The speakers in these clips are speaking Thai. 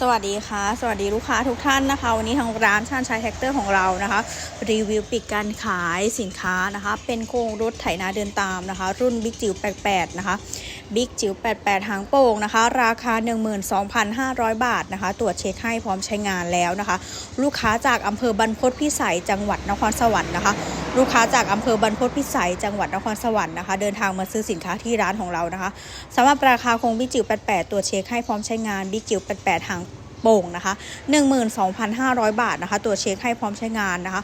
สวัสดีค่ะ สวัสดีลูกค้าทุกท่านนะคะ วันนี้ทางร้านชาญชัยแท็กเตอร์ของเรานะคะ รีวิวปิดการขายสินค้านะคะ เป็นโครงรถไถนาเดินตามนะคะ รุ่นบิ๊กจิ๋ว88 นะคะบิ๊กจิ๋ว88 หางโป่งนะคะ ราคา 12,500 บาทนะคะ ตรวจเช็คให้พร้อมใช้งานแล้วนะคะ ลูกค้าจากอำเภอบรรพตพิสัยจังหวัดนครสวรรค์นะคะ ลูกค้าจากอำเภอบรรพตพิสัยจังหวัดนครสวรรค์นะคะ เดินทางมาซื้อสินค้าที่ร้านของเรานะคะสำหรับราคาคงบิ๊กจิ๋ว88 ตัวเช็คให้พร้อมใช้งานบิ๊กจิ๋ว88หางโป่งนะคะ12,500 บาทนะคะ ตัวเช็คให้พร้อมใช้งานนะคะ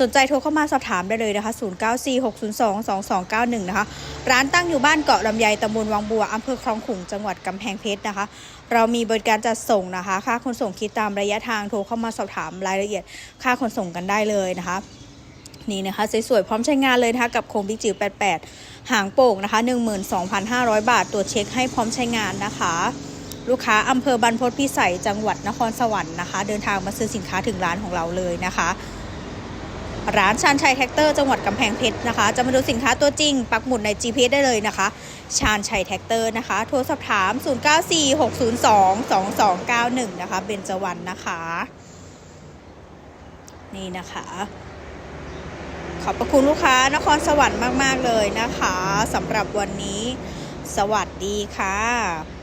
สนใจโทรเข้ามาสอบถามได้เลยนะคะ 0946022291 นะคะ ร้านตั้งอยู่บ้านเกาะลำไยตำบลวังบัวอำเภอคลองขุงจังหวัดกำแพงเพชรนะคะ เรามีบริการจัดส่งนะคะ ค่าขนส่งคิดตามระยะทางโทรเข้ามาสอบถามรายละเอียด ค่าขนส่งกันได้เลยนะคะ นี่นะคะสวยๆพร้อมใช้งานเลยนะคะกับโคมบิจิ๋ว88 หางโป่งนะคะ 12,500 บาทตรวจเช็คให้พร้อมใช้งานนะคะ ลูกค้าอำเภอบรรพตพิสัยจังหวัดนครสวรรค์นะคะ เดินทางมาซื้อสินค้าถึงร้านของเราเลยนะคะร้านชานชัยแท็กเตอร์จังหวัดกำแพงเพชรนะคะ จะมาดูสินค้าตัวจริง ปักหมุดใน GPS ได้เลยนะคะ ชานชัยแท็กเตอร์นะคะ โทรสอบถาม 0946022291 นะคะ เบญจวรรณนะคะ นี่นะคะ ขอบพระคุณลูกค้านครสวรรค์มาก ๆ เลยนะคะสำหรับวันนี้ สวัสดีค่ะ